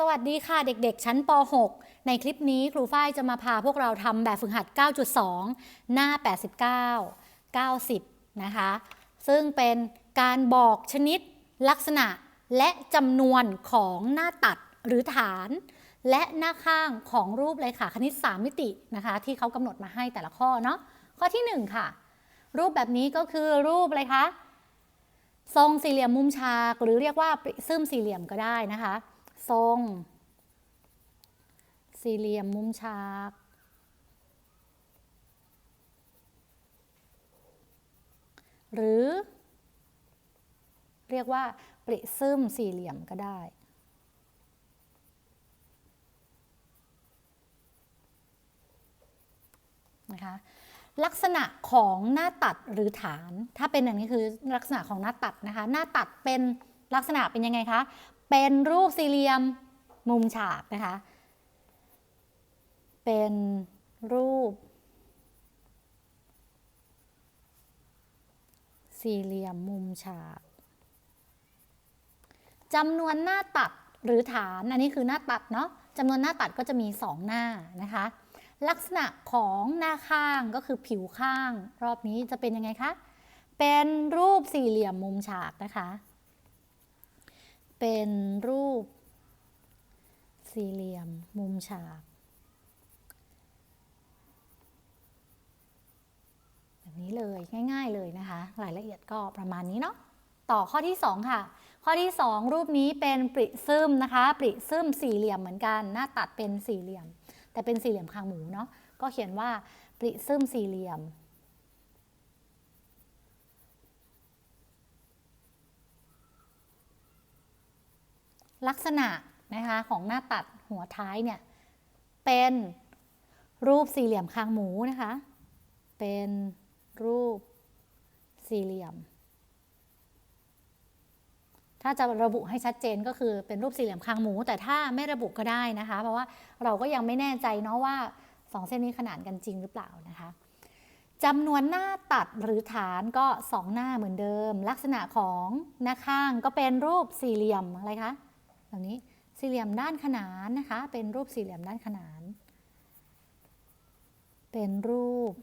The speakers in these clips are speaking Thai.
สวัสดีค่ะเด็กๆ ชั้นป .6 ในคลิปนี้ครูฝ้ายจะมาพาพวกเราทำแบบฝึกหัด 9.2 หน้า 89 90 นะคะ ซึ่งเป็นการบอกชนิด ลักษณะและจำนวนของหน้าตัดหรือฐาน และหน้าข้างของรูปเลยค่ะ คณิต 3 มิตินะคะ ที่เขากำหนดมาให้แต่ละข้อเนาะข้อที่ 1 ค่ะ รูปแบบนี้ก็คือรูปอะไรคะทรงสี่เหลี่ยมมุมฉากหรือเรียกว่าปริซึมสี่เหลี่ยมก็ได้นะคะ ทรง สี่เหลี่ยมมุมฉาก หรือ เรียกว่าปริซึมสี่เหลี่ยมก็ได้ นะคะลักษณะของหน้าตัดหรือฐาน ถ้าเป็นอย่างนี้คือลักษณะของหน้าตัดนะคะ หน้าตัดเป็นลักษณะเป็นยังไงคะ เป็นรูปสี่เหลี่ยมมุมฉากนะคะ เป็นรูป สี่เหลี่ยมมุมฉากจำนวนหน้าตัดหรือฐาน อันนี้คือหน้าตัดเนาะจำนวนหน้าตัดก็จะมี 2 หน้านะคะ ลักษณะของหน้าข้างก็คือผิวข้าง รอบนี้จะเป็นยังไงคะ เป็นรูปสี่เหลี่ยมมุมฉากนะคะ เป็นรูป สี่เหลี่ยม มุมฉากแบบนี้เลยง่าย ๆเลยนะคะ รายละเอียดก็ประมาณนี้เนาะต่อข้อที่ 2 ค่ะ ข้อที่ 2 รูปนี้เป็นปริซึมนะคะ ปริซึมสี่เหลี่ยมเหมือนกัน หน้าตัดเป็นสี่เหลี่ยม แต่เป็นสี่เหลี่ยมคางหมูเนาะก็เขียนว่าปริซึมสี่เหลี่ยม ลักษณะนะคะของหน้าตัดหัวท้ายเนี่ยเป็นรูปสี่เหลี่ยมคางหมูนะคะ เป็นรูปสี่เหลี่ยม ถ้าจะระบุให้ชัดเจนก็คือเป็นรูปสี่เหลี่ยมคางหมู แต่ถ้าไม่ระบุก็ได้นะคะ เพราะว่าเราก็ยังไม่แน่ใจเนาะว่าสองเส้นนี้ขนานกันจริงหรือเปล่านะคะจำนวนหน้าตัดหรือฐานก็สองหน้าเหมือนเดิม ลักษณะของหน้าข้างก็เป็นรูปสี่เหลี่ยมอะไรคะ แบบนี้สี่เหลี่ยมด้านขนานนะคะ เป็นรูปสี่เหลี่ยมด้านขนาน เป็นรูป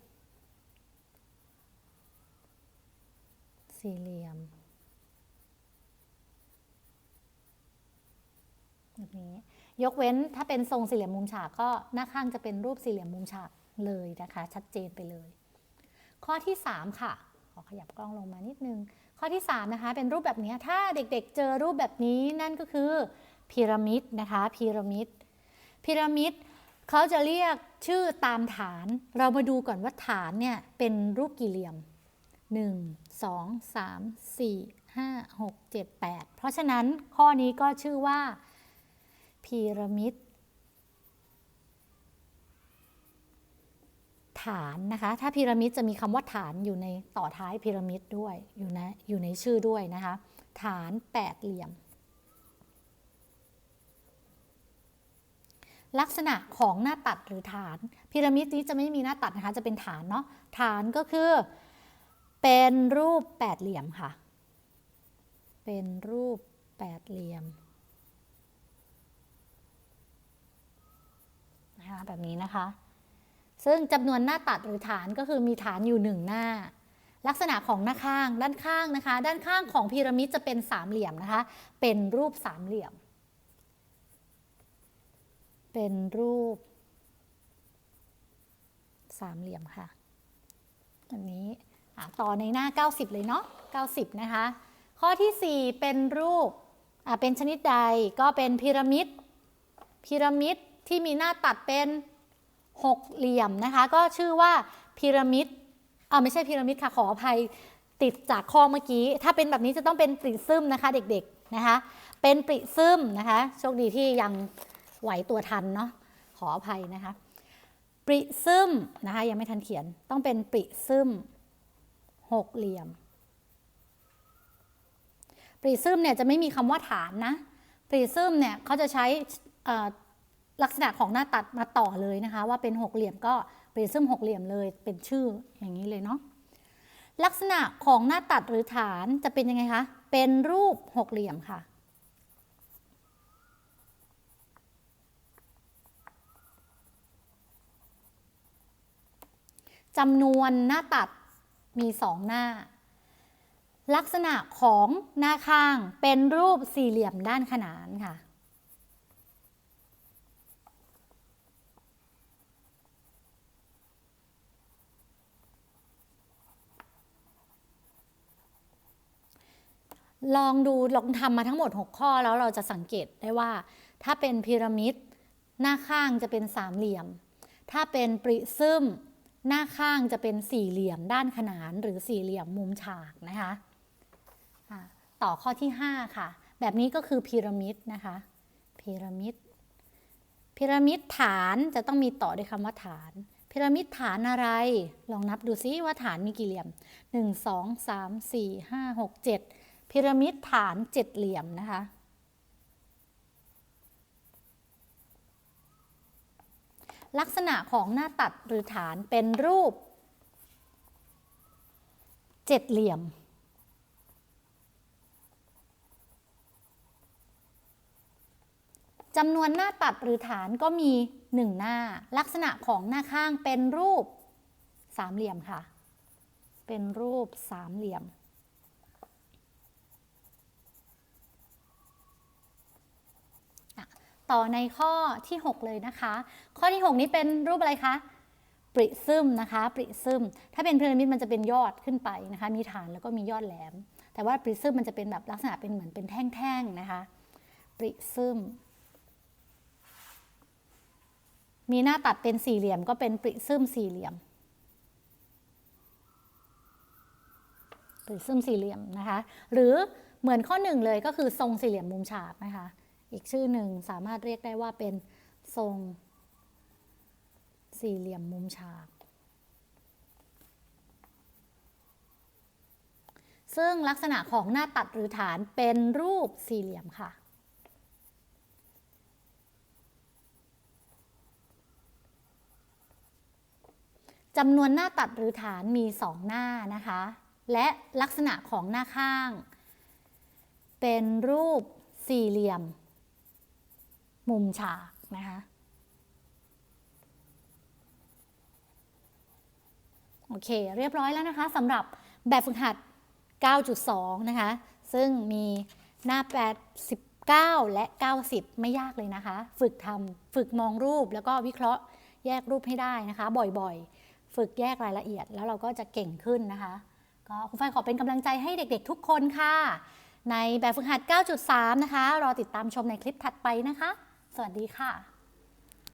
สี่เหลี่ยมแบบนี้ยกเว้นถ้าเป็นทรงสี่เหลี่ยมมุมฉากก็หน้าข้างจะเป็นรูปสี่เหลี่ยมมุมฉากเลยนะคะ ชัดเจนไปเลย ข้อที่ 3 ค่ะ ขอขยับกล้องลงมานิดนึง ข้อที่3นะคะเป็นรูปแบบนี้ถ้าเด็กๆ เจอรูปแบบนี้นั่นก็คือพีระมิดนะคะพีระมิดพีระมิดเขาจะเรียกชื่อตามฐาน เรามาดูก่อนว่าฐานเนี่ยเป็นรูปกี่เหลี่ยม 1 2 3 4 5 6 7 8 เพราะฉะนั้นข้อนี้ก็ชื่อว่าพีระมิด ฐานนะคะ ถ้าพีระมิดจะมีคำว่าฐานอยู่ในต่อท้ายพีระมิดด้วยอยู่ในอยู่ในชื่อด้วยนะคะ ฐานแปดเหลี่ยม ลักษณะของหน้าตัดหรือฐานพีระมิดนี้จะไม่มีหน้าตัดนะคะ จะเป็นฐานเนาะฐานก็คือ เป็นรูปแปดเหลี่ยมค่ะ เป็นรูปแปดเหลี่ยมนะคะแบบนี้นะคะ ซึ่งจำนวนหน้าตัดหรือฐานก็คือมีฐานอยู่หนึ่งหน้า ลักษณะของหน้าข้างด้านข้างนะคะ ด้านข้างของพีระมิดจะเป็นสามเหลี่ยมนะคะ เป็นรูปสามเหลี่ยม เป็นรูปสามเหลี่ยมค่ะอันนี้ต่อในหน้า 90 เลยเนาะ90 นะคะ ข้อที่ 4 เป็นรูปเป็นชนิดใดก็เป็นพีระมิดพีระมิดที่มีหน้าตัดเป็น หกเหลี่ยมนะคะ ก็ชื่อว่าพีระมิดอ่าไม่ใช่พีระมิดค่ะขออภัยติดจากข้อเมื่อกี้ ถ้าเป็นแบบนี้จะต้องเป็นปริซึมนะคะ เด็กๆนะคะ เป็นปริซึมนะคะโชคดีที่ยังไหวตัวทันเนาะขออภัยนะคะปริซึมนะคะยังไม่ทันเขียนต้องเป็นปริซึมหกเหลี่ยมปริซึมเนี่ยจะไม่มีคำว่าฐานนะปริซึมเนี่ยเขาจะใช้ ลักษณะของหน้าตัดมาต่อเลยนะคะ ว่าเป็นหกเหลี่ยมก็เป็นซึ่งหกเหลี่ยมเลยเป็นชื่ออย่างนี้เลยเนาะลักษณะของหน้าตัดหรือฐานจะเป็นยังไงคะ เป็นรูปหกเหลี่ยมค่ะ จำนวนหน้าตัดมีสองหน้า ลักษณะของหน้าข้างเป็นรูปสี่เหลี่ยมด้านขนานค่ะ ลองดูลองทำมาทั้งหมด 6 ข้อแล้วเราจะสังเกตได้ว่า ถ้าเป็นพีระมิด หน้าข้างจะเป็นสามเหลี่ยม ถ้าเป็นปริซึมหน้าข้างจะเป็นสี่เหลี่ยมด้านขนานหรือสี่เหลี่ยมมุมฉากนะคะต่อข้อที่ 5 ค่ะ แบบนี้ก็คือพีระมิดนะคะพีระมิดพีระมิดฐานจะต้องมีต่อด้วยคำว่าฐานพีระมิดฐานอะไร ลองนับดูซิว่าฐานมีกี่เหลี่ยม 1 2 3 4 5 6 7 พีระมิดฐานเจ็ดเหลี่ยมนะคะ ลักษณะของหน้าตัดหรือฐานเป็นรูปเจ็ดเหลี่ยม จำนวนหน้าตัดหรือฐานก็มีหนึ่งหน้า ลักษณะของหน้าข้างเป็นรูปสามเหลี่ยมค่ะ เป็นรูปสามเหลี่ยม ต่อในข้อที่ 6 เลยนะคะ ข้อที่ 6 นี้เป็นรูปอะไรคะปริซึมนะคะปริซึม ถ้าเป็นพีระมิดมันจะเป็นยอดขึ้นไปนะคะ มีฐานแล้วก็มียอดแหลม แต่ว่าปริซึมมันจะเป็นแบบลักษณะเป็นเหมือนเป็นแท่งๆนะคะปริซึม มีหน้าตัดเป็นสี่เหลี่ยมก็เป็นปริซึมสี่เหลี่ยมปริซึมสี่เหลี่ยมนะคะ หรือเหมือนข้อหนึ่งเลยก็คือทรงสี่เหลี่ยมมุมฉากนะคะ อีกชื่อหนึ่งสามารถเรียกได้ว่าเป็นทรงสี่เหลี่ยมมุมฉาก ซึ่งลักษณะของหน้าตัดหรือฐานเป็นรูปสี่เหลี่ยมค่ะ จำนวนหน้าตัดหรือฐานมีสองหน้านะคะ และลักษณะของหน้าข้าง เป็นรูปสี่เหลี่ยม มุมฉากนะคะโอเค เรียบร้อยแล้วนะคะสำหรับแบบฝึกหัด 9.2 นะคะ ซึ่งมีหน้า 89 และ 90 ไม่ยากเลยนะคะ ฝึกทำฝึกมองรูปแล้วก็วิเคราะห์แยกรูปให้ได้นะคะ บ่อยๆ ฝึกแยกรายละเอียด แล้วเราก็จะเก่งขึ้นนะคะ ก็คุณฝ้ายขอเป็นกำลังใจให้เด็กๆทุกคนค่ะ ในแบบฝึกหัด 9.3 นะคะ รอติดตามชมในคลิปถัดไปนะคะ สวัสดีค่ะ